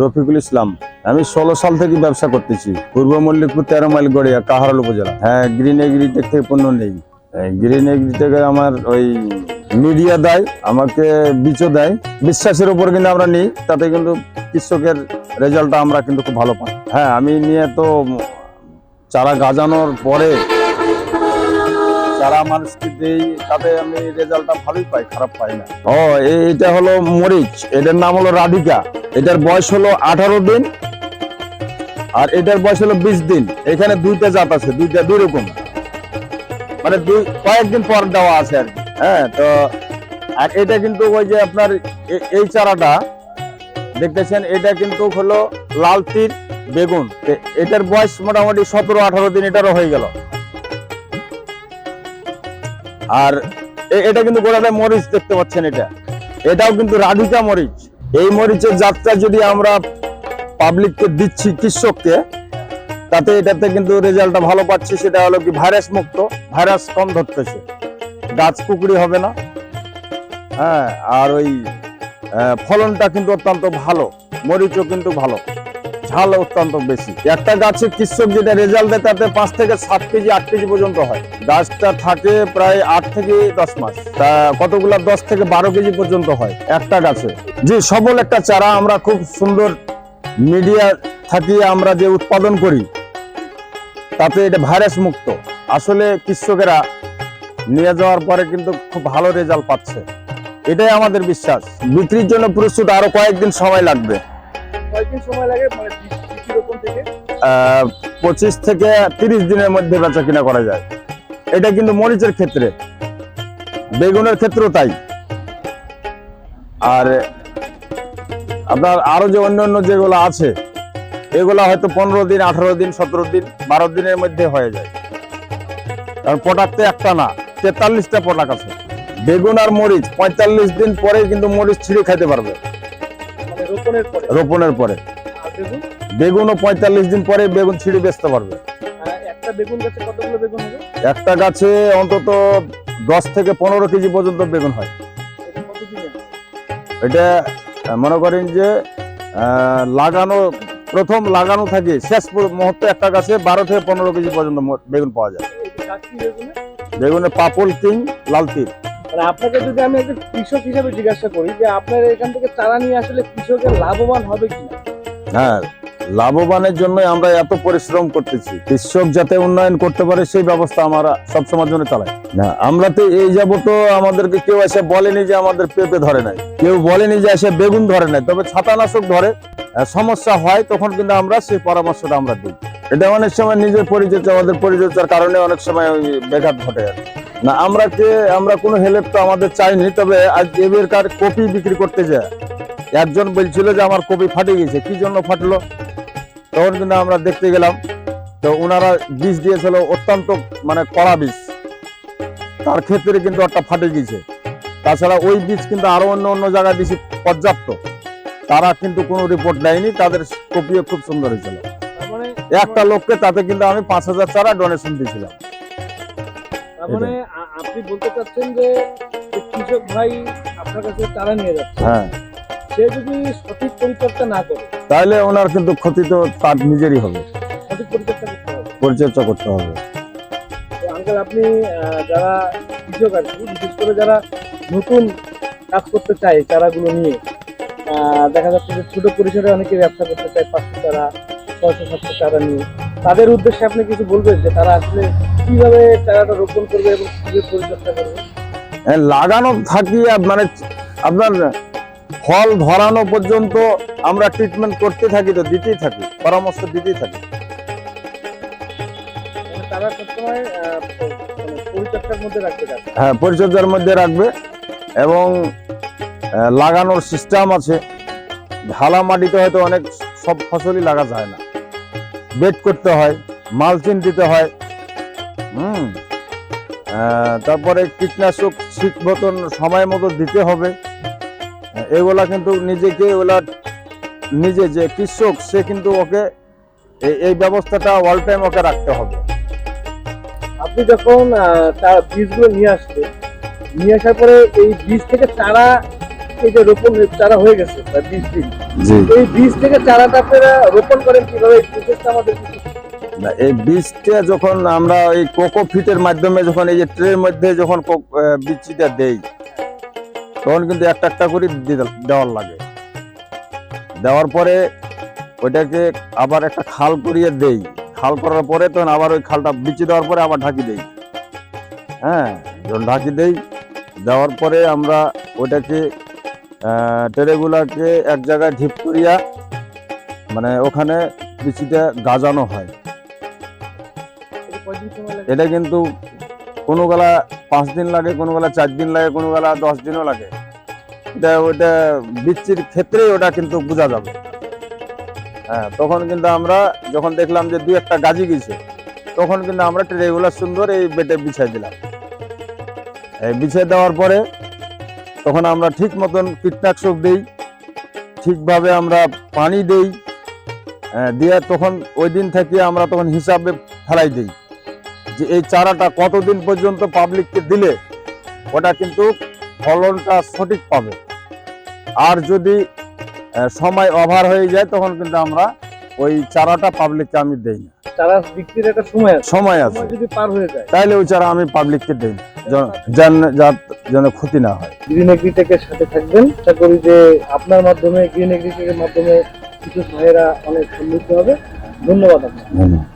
রফিকুল ইসলাম, আমি ষোলো সাল থেকে ব্যবসা করতেছি। পূর্ব মল্লিকপুর তেরো মাইল গড়িয়া কাহারল উপজেলা। হ্যাঁ গ্রিন এগ্রিটেক থেকে পণ্য নেই। গ্রিন এগ্রি থেকে আমার ওই মিডিয়া দেয়, আমাকে বিচও দেয়। বিশ্বাসের উপর কিন্তু আমরা নিই, তাতে কিন্তু কৃষকের রেজাল্টটা আমরা কিন্তু খুব ভালো পাই। হ্যাঁ আমি নিয়ে তো চারা গাজানোর পরে চারা মানুষকে দেই তাতে আমি রেজাল্টটা ভালোই পাই, খারাপ পাই না। ও এটা হলো মরিচ, এটার নাম হলো রাধিকা। এটার বয়স হলো আঠারো দিন, আর এটার বয়স হলো বিশ দিন। এখানে দুইটা জাত আছে, দুইটা দুই রকম মানে দুই, কয়েকদিন পর দেওয়া আছে আর হ্যাঁ তো আর এটা কিন্তু ওই যে আপনার এই চারাটা, দেখতেছেন, এটা কিন্তু হলো লাল তীর বেগুন। এটার বয়স মোটামুটি সতেরো আঠারো দিন এটারও হয়ে গেল। আর এটা কিন্তু গোড়াটা মরিচ দেখতে পাচ্ছেন এটা। এটাও কিন্তু রাধিকা মরিচ। এই মরিচের জাতটা যদি আমরা পাবলিককে দিচ্ছি কৃষককে, তাতে এটাতে কিন্তু রেজাল্টটা ভালো পাচ্ছি, সেটা হলো কি ভাইরাস মুক্ত, ভাইরাস কম ধরতেছে। গাছ কুকুরি হবে না। হ্যাঁ আর ওই ফলনটা কিন্তু অত্যন্ত ভালো, মরিচও কিন্তু ভালো। ঝাল অত্যন্ত বেশি। একটা গাছে কৃষক যেটা রেজাল্ট দেয় তাতে পাঁচ থেকে সাত কেজি, আট কেজি পর্যন্ত হয়। গাছটা থাকে প্রায় আট থেকে দশ মাস। তা কতগুলা? দশ থেকে বারো কেজি পর্যন্ত হয় একটা গাছে। যে সবল একটা চারা আমরা খুব সুন্দর মিডিয়া থাকিয়ে আমরা যে উৎপাদন করি, তাতে এটা ভাইরাস মুক্ত। আসলে কৃষকেরা নিয়ে যাওয়ার পরে কিন্তু খুব ভালো রেজাল্ট পাচ্ছে। এটাই আমাদের বিশ্বাস। বিক্রির জন্য প্রস্তুত আরও কয়েকদিন সময় লাগবে। কয়েকদিন সময় লাগে? মানে বীজ রোপণ থেকে? পঁচিশ থেকে তিরিশ দিনের মধ্যে বেচা কিনা করা যায়। এটা কিন্তু মরিচের ক্ষেত্রে। বেগুনের ক্ষেত্রেও তাই। আর আপনার আরও যে অন্যান্য যেগুলো আছে, এগুলো হয়তো পনেরো দিন, আঠারো দিন, সতেরো দিন, বারো দিনের মধ্যে হয়ে যায়। কারণ প্রোডাক্ট তো একটা না তেতাল্লিশটা প্রোডাক্ট আছে। বেগুন আর মরিচ, পঁয়তাল্লিশ দিন পরে কিন্তু মরিচ ছিঁড়ে খাইতে পারবে। রোপণের পরে? বেগুনও পঁয়তাল্লিশ দিন পরে বেগুন ছিঁড়ে বেচতে পারবে। একটা গাছে অন্তত দশ থেকে পনেরো কেজি পর্যন্ত বেগুন হয়। এটা মনে করেন যে লাগানো প্রথম লাগানো থাকে শেষ মুহূর্তে একটা গাছে বারো থেকে পনেরো কেজি পর্যন্ত বেগুন পাওয়া যায়। বেগুনে? পাপল কিং লাল তীর মানে আপনাকে যদি আমি একজন কৃষক হিসেবে জিজ্ঞাসা করি যে আপনার এখান থেকে চারা নিয়ে আসলে কৃষকের লাভবান হবে কিনা? হ্যাঁ লাভবানের জন্য আমরা এত পরিশ্রম করতেছি। কৃষক যাতে উন্নয়ন করতে পারে সেই ব্যবস্থা আমরা সবসময়ের জন্য চালাই। না, আমরা তো এই যাবত আমাদেরকে কেউ এসে বলেনি যে আমাদের পেঁপে ধরে নাই। কেউ বলেনি যে এসে বেগুন ধরে নাই। তবে ছাতানাশক ধরে সমস্যা হয়, তখন কিন্তু আমরা সেই পরামর্শটা আমরা দিই। এটা অনেক সময় নিজের পরিচর্যা, আমাদের পরিচর্যার কারণে অনেক সময় ব্যাঘাত ঘটে আর কি। না আমরা কে আমরা কোনো হেল্প তো আমাদের চাইনি তবে আজ এবারকার কপি বিক্রি করতে যায়। একজন বলছিল যে আমার কপি ফাটে গেছে কি জন্য ফাটলো? তখন কিন্তু আমরা দেখতে গেলাম তো ওনারা বীজ দিয়েছিল অত্যন্ত মানে কড়া বীজ। তার ক্ষেত্রে কিন্তু একটা ফাটে গেছে। তাছাড়া ওই বীজ কিন্তু আরও অন্য অন্য জায়গায় বেশি পর্যাপ্ত। তারা কিন্তু কোনো রিপোর্ট দেয়নি তাদের কপিও খুব সুন্দর হয়েছিল। একটা লোককে তাতে কিন্তু আমি পাঁচ হাজার চারা ডোনেশন দিয়েছিলাম। আপনি বলতে চাচ্ছেন যে কৃষক ভাই আপনার কাছে চারা নিয়ে যাচ্ছে। হ্যাঁ। সে যদি সঠিক পরিচর্যা না করে তাহলে ওনার কিন্তু ক্ষতি তো তার নিজেরই হবে। সঠিক পরিচর্যা করতে হবে। পরিচর্যা করতে হবে। আঙ্কেল আপনি যারা কৃষক আর কি বিশেষ করে যারা নতুন কাজ করতে চায় চারাগুলো নিয়ে দেখা যাচ্ছে যে ছোট পরিসরে অনেকে ব্যবসা করতে চায় পাঁচশো চারা ছয়শো সাতশো চারা নিয়ে। তাদের উদ্দেশ্যে আপনি কিছু বলবেন যে তারা আসলে কীভাবে চারাটা রোপণ করবে এবং কীভাবে পরিচর্যা করবে? হ্যাঁ, লাগানো থাকি মানে আপনার ফল ধরানো পর্যন্ত আমরা ট্রিটমেন্ট করতে থাকি তো দিতেই থাকি পরামর্শ দিতেই থাকি। মানে তারা সবসময় মানে পরিচর্যার মধ্যে রাখতে হ্যাঁ পরিচর্যার মধ্যে রাখবে এবং লাগানোর সিস্টেম আছে। ঢালা মাটিতে হয়তো অনেক সব ফসলই লাগা যায় না। বেড করতে হয় মালচিন দিতে হয় হুম। তারপরে কীটনাশক ঠিক মতন সময় মতো দিতে হবে। এগুলা কিন্তু নিজেকে ওলা নিজে যে কৃষক সে কিন্তু ওকে এই- ব্যবস্থাটা অল টাইম ওকে রাখতে হবে। আপনি যখন তার বীজগুলো নিয়ে আসলেন নিয়ে আসার পরে এই বীজ থেকে চারা এই যে রোপণ চারা হয়ে গেছে বীজ দিন এই বীজ থেকে চারাটা আপনারা রোপণ করেন কীভাবে? আমাদের কিছু না, এই বীজটা যখন আমরা ওই কোকো ফিটের মাধ্যমে যখন এই যে ট্রের মধ্যে যখন বীজটা দেই তখন কিন্তু একটা একটা করে দেওয়ার লাগে। দেওয়ার পরে ওইটাকে আবার একটা খাল করিয়ে দেই। খাল করার পরে তখন আবার ওই খালটা বিচি দেওয়ার পরে আবার ঢাকি দেই। হ্যাঁ যখন ঢাকি দেই দেওয়ার পরে আমরা ওইটাকে ট্রেগুলাকে এক জায়গায় ঢিপ করিয়া মানে ওখানে বিচিটা গাজানো হয়। এটা কিন্তু কোনো বেলা পাঁচ দিন লাগে কোনো বেলা চার দিন লাগে কোনো বেলা দশ দিনও লাগে। এটা ওইটা বিচ্ছির ক্ষেত্রে ওটা কিন্তু বোঝা যাবে। হ্যাঁ তখন কিন্তু আমরা যখন দেখলাম যে দুই একটা গাজি গেছে তখন কিন্তু আমরা রেগুলার সুন্দর এই বেটে বিছাই দিলাম। এই বিছিয়ে দেওয়ার পরে তখন আমরা ঠিক মতন কীটনাশক দিই ঠিকভাবে আমরা পানি দেই হ্যাঁ, দিয়ে তখন ওই দিন থেকে আমরা তখন হিসাবে ফেলাই দিই। যে এই চারাটা কতদিন পর্যন্ত পাবলিককে দিলে ওটা কিন্তু ফলনটা সঠিক পাবে। আর যদি সময় ওভার হয়ে যায় তখন কিন্তু আমরা ওই চারাটা পাবলিককে আমি দেই না। চারা বিক্রির একটা সময় আছে। সময় আছে। যদি পার হয়ে যায়। তাইলে ওই চারা আমি পাবলিককে দেই যেন- যেন- যার- যেন ক্ষতি না হয়। গ্রিন এগ্রিটেকের সাথে থাকবেন। আশা করি যে আপনার মাধ্যমে গ্রিন এগ্রিটেকের মাধ্যমে কিছু ভাইয়েরা অনেক সমৃদ্ধ হবে। ধন্যবাদ আপনাকে। ধন্যবাদ।